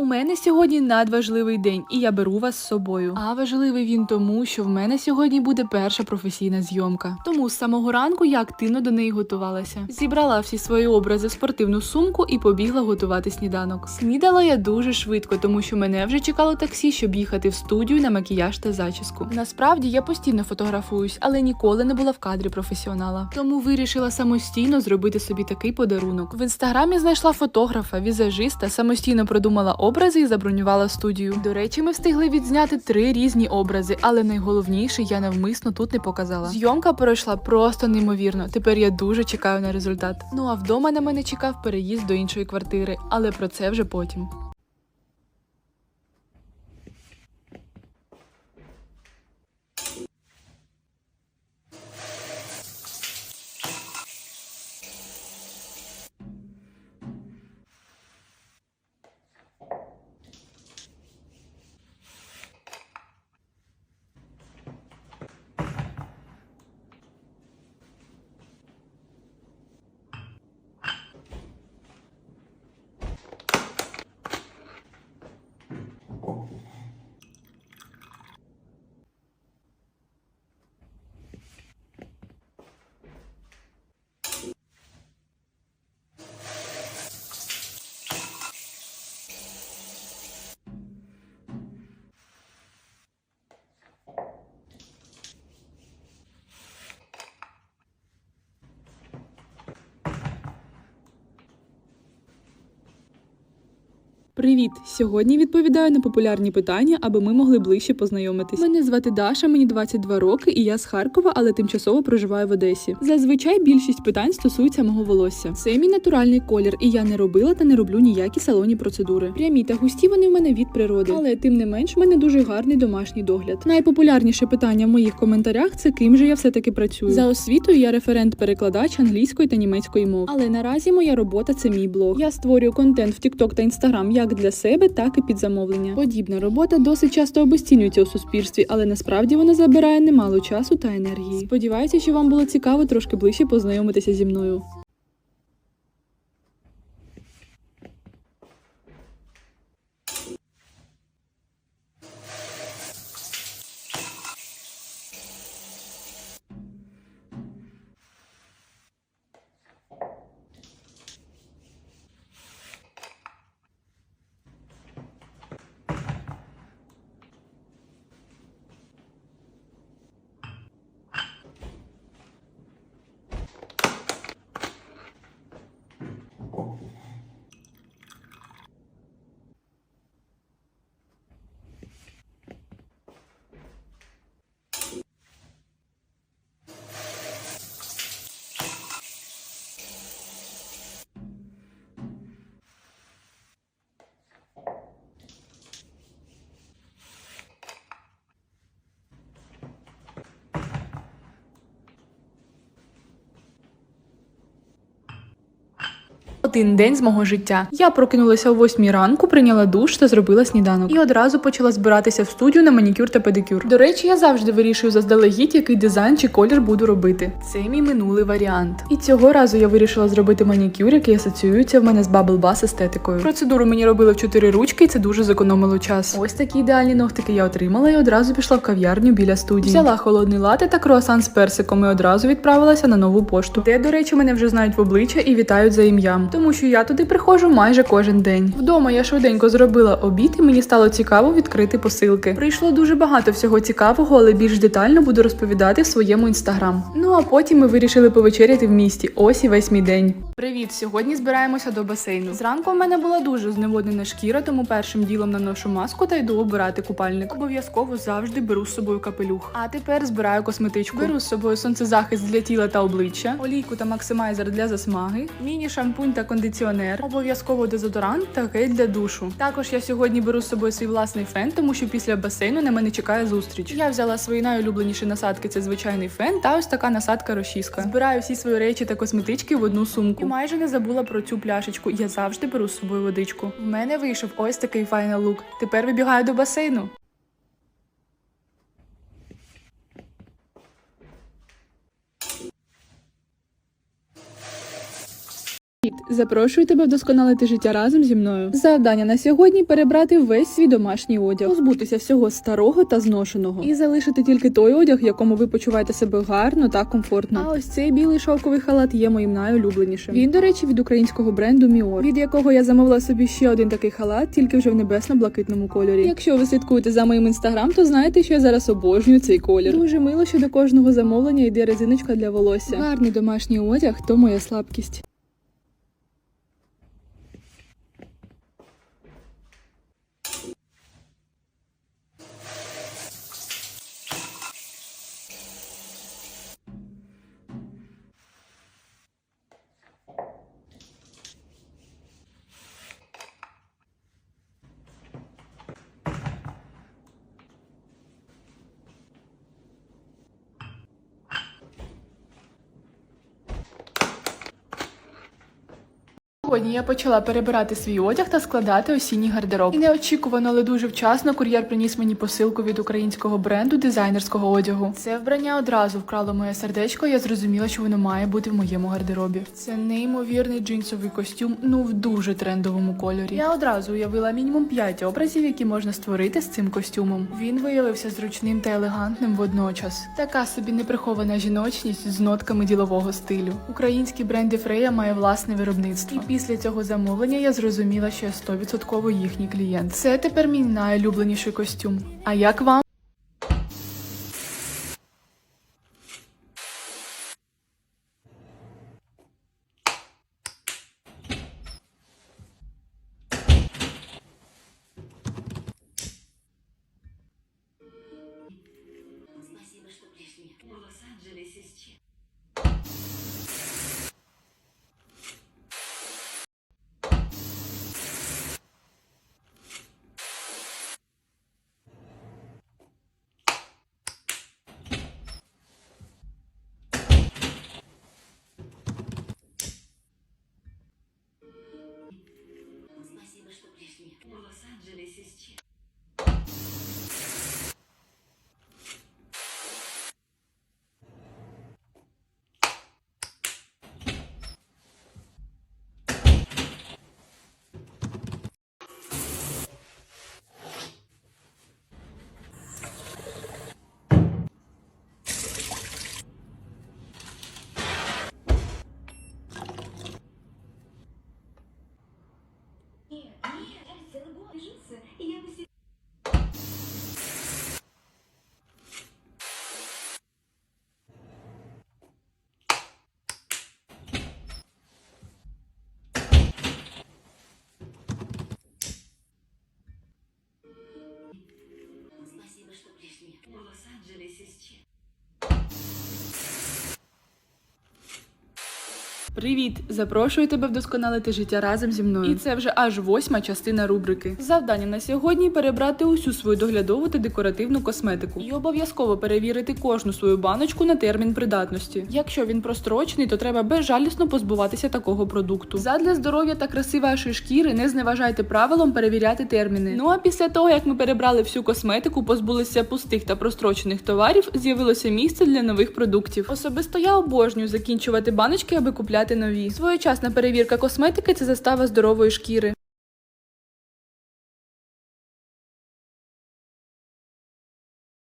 У мене сьогодні надважливий день, і я беру вас з собою. А важливий він тому, що в мене сьогодні буде перша професійна зйомка. Тому з самого ранку я активно до неї готувалася. Зібрала всі свої образи в спортивну сумку і побігла готувати сніданок. Снідала я дуже швидко, тому що мене вже чекало таксі, щоб їхати в студію на макіяж та зачіску. Насправді я постійно фотографуюсь, але ніколи не була в кадрі професіонала. Тому вирішила самостійно зробити собі такий подарунок. В інстаграмі знайшла фотографа, візажиста, самостійно продумала образи і забронювала студію. До речі, ми встигли відзняти три різні образи, але найголовніше я навмисно тут не показала. Зйомка пройшла просто неймовірно. Тепер я дуже чекаю на результат. Ну а вдома на мене чекав переїзд до іншої квартири, але про це вже потім. Привіт! Сьогодні відповідаю на популярні питання, аби ми могли ближче познайомитись. Мене звати Даша, мені 22 роки, і я з Харкова, але тимчасово проживаю в Одесі. Зазвичай більшість питань стосуються мого волосся. Це мій натуральний колір, і я не робила та не роблю ніякі салонні процедури. Прямі та густі вони в мене від природи, але тим не менш в мене дуже гарний домашній догляд. Найпопулярніше питання в моїх коментарях це ким же я все таки працюю. За освітою я референт-перекладач англійської та німецької мов. Але наразі моя робота це мій блог. Я створюю контент в TikTok та Instagram як для себе, так і під замовлення. Подібна робота досить часто обесцінюється у суспільстві, але насправді вона забирає немало часу та енергії. Сподіваюся, що вам було цікаво трошки ближче познайомитися зі мною. Один день з мого життя. Я прокинулася о 8 ранку, прийняла душ та зробила сніданок. І одразу почала збиратися в студію на манікюр та педикюр. До речі, я завжди вирішую заздалегідь, який дизайн чи колір буду робити. Це мій минулий варіант. І цього разу я вирішила зробити манікюр, який асоціюється в мене з Bubble Bath естетикою. Процедуру мені робили в чотири ручки, і це дуже зекономило час. Ось такі ідеальні ногтики я отримала і одразу пішла в кав'ярню біля студії. Взяла холодний лати та круасан з персиком і одразу відправилася на нову пошту. Де, до речі, мене вже знають в обличчя і вітають за ім'ям, тому що я туди приходжу майже кожен день. Вдома я швиденько зробила обід, і мені стало цікаво відкрити посилки. Прийшло дуже багато всього цікавого, але більш детально буду розповідати в своєму інстаграм. Ну а потім ми вирішили повечеряти в місті. Ось і весь мій день. Привіт! Сьогодні збираємося до басейну. Зранку в мене була дуже зневоднена шкіра, тому першим ділом наношу маску та йду обирати купальник. Обов'язково завжди беру з собою капелюх. А тепер збираю косметичку. Беру з собою сонцезахист для тіла та обличчя, олійку та максимайзер для засмаги, міні-шампунь та кондиціонер, обов'язково дезодорант та гель для душу. Також я сьогодні беру з собою свій власний фен, тому що після басейну на мене чекає зустріч. Я взяла свої найулюбленіші насадки. Це звичайний фен та ось така насадка розчіска. Збираю всі свої речі та косметички в одну сумку. І майже не забула про цю пляшечку. Я завжди беру з собою водичку. В мене вийшов ось такий файний лук. Тепер вибігаю до басейну. Привіт! Запрошую тебе вдосконалити життя разом зі мною. Завдання на сьогодні перебрати весь свій домашній одяг, позбутися всього старого та зношеного і залишити тільки той одяг, в якому ви почуваєте себе гарно та комфортно. А ось цей білий шовковий халат є моїм найулюбленішим. Він, до речі, від українського бренду Міор, від якого я замовила собі ще один такий халат, тільки вже в небесно-блакитному кольорі. Якщо ви слідкуєте за моїм інстаграм, то знаєте, що я зараз обожнюю цей колір. Дуже мило, що до кожного замовлення йде резиночка для волосся. Гарний домашній одяг то моя слабкість. Сьогодні я почала перебирати свій одяг та складати осінній гардероб. І неочікувано, але дуже вчасно кур'єр приніс мені посилку від українського бренду дизайнерського одягу. Це вбрання одразу вкрало моє сердечко. і Я зрозуміла, що воно має бути в моєму гардеробі. Це неймовірний джинсовий костюм, ну в дуже трендовому кольорі. Я одразу уявила мінімум 5 образів, які можна створити з цим костюмом. Він виявився зручним та елегантним водночас. Така собі неприхована жіночність з нотками ділового стилю. Український бренд Фрея має власне виробництво. І після цього замовлення я зрозуміла, що я 100% їхній клієнт. Це тепер мій найулюбленіший костюм. А як вам? Привіт! Запрошую тебе вдосконалити життя разом зі мною. І це вже аж восьма частина рубрики. Завдання на сьогодні перебрати усю свою доглядову та декоративну косметику і обов'язково перевірити кожну свою баночку на термін придатності. Якщо він прострочений, то треба безжалісно позбуватися такого продукту. Задля здоров'я та краси вашої шкіри не зневажайте правилом перевіряти терміни. Ну а після того, як ми перебрали всю косметику, позбулися пустих та прострочених товарів, з'явилося місце для нових продуктів. Особисто я обожнюю закінчувати баночки, аби купляти нові. Своєчасна перевірка косметики це застава здорової шкіри.